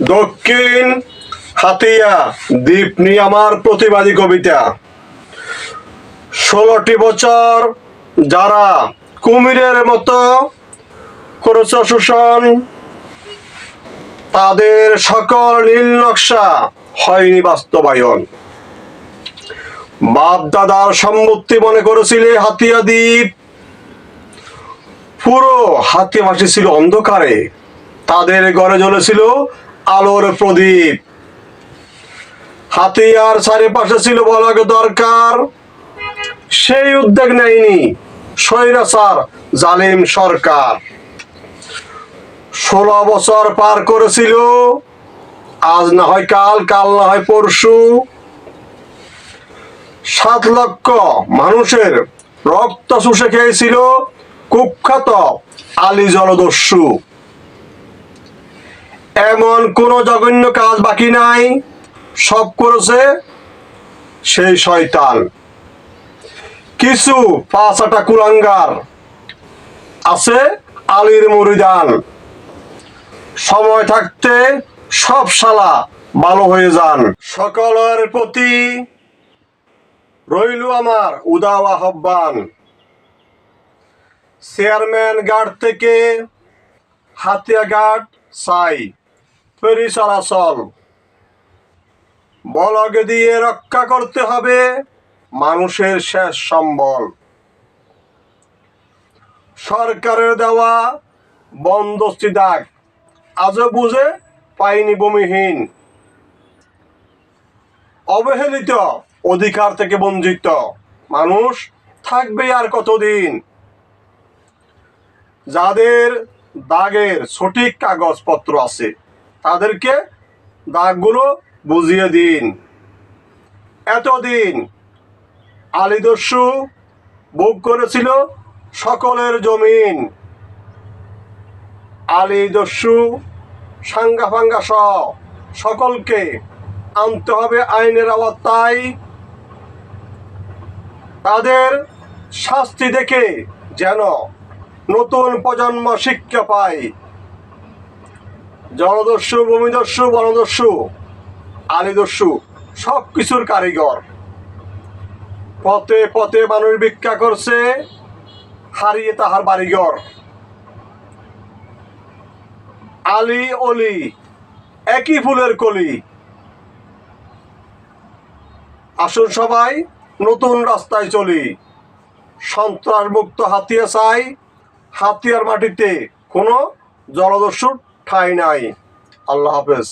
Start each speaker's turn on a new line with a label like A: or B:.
A: দক্ষিণ হাতিয়া দ্বীপ নিয়ে আমার প্রতিবাদী কবিতা। ষোলোটি বছর যারা কুমিরের মতো করেছে শোষণ তাদের সকল নীল নকশা হয়নি বাস্তবায়ন। বাপ দাদার সম্মতি মনে করেছিলে হাতিয়া দ্বীপ। পুরো হাতিয়াবাসী ছিল অন্ধকারে। তাদের গড়ে জ্বলেছিল আলোর প্রদীপ। হাতিয়ার চারিপাশে ছিল বলাগ দরকার। সেই উদ্যোগ নেয়নি স্বৈরাচার, জালিম সরকার। ষোলো বছর পার করেছিল। আজ না হয় কাল কাল না হয় পরশু। সাত লক্ষ মানুষের রক্ত শুষে খেয়েছিল কুখ্যাত আলী জলদস্যু। এমন কোন জঘন্য কাজ বাকি নাই। সব করেছে সেই শয়তান। কিছু পাঁচ পাঁচাটা কুলাঙ্গার আছে আলীর মরিদান। সময় থাকতে সব শালা ভালো হয়ে যান। সকলের প্রতি রইল আমার উদাও আহ্বান। চেয়ারম্যান গার্ড থেকে হাতিয়া গার্ড চাই। ফেরি বলগে দিয়ে রক্ষা করতে হবে মানুষের শেষ সম্বল। সরকারের দেওয়া বন্দস্তি দাগ আজও বুঝে পাইনি ভূমিহীন। অবহেলিত অধিকার থেকে বঞ্চিত মানুষ থাকবে আর কতদিন? যাদের দাগের সঠিক কাগজপত্র আছে তাদেরকে দাগগুলো বুঝিয়ে দিন। এতদিন আলিদস্যু ভোগ করেছিল সকলের জমিন। আলী দস্যু সাঙ্গা ফাঙ্গা সহ সকলকে আনতে হবে আইনের আওতায়। তাদের শাস্তি দেখে যেন নতুন প্রজন্ম শিক্ষা পায়। জলদস্যু, ভূমিদস্যু বনদস্যু আলিদস্যু সব কিছুর কারিগর। পথে পথে মানুষ ভিক্ষা করছে, হারিয়ে তাহার বাড়িঘর। আলি অলি, একই ফুলের কলি। আসুন সবাই, নতুন রাস্তায় চলি। সন্ত্রাস মুক্ত হাতিয়া চাই, হাতিয়ার মাটিতে কোনো জলদস্যুর ঠাঁই নাই। আল্লাহ হাফেজ।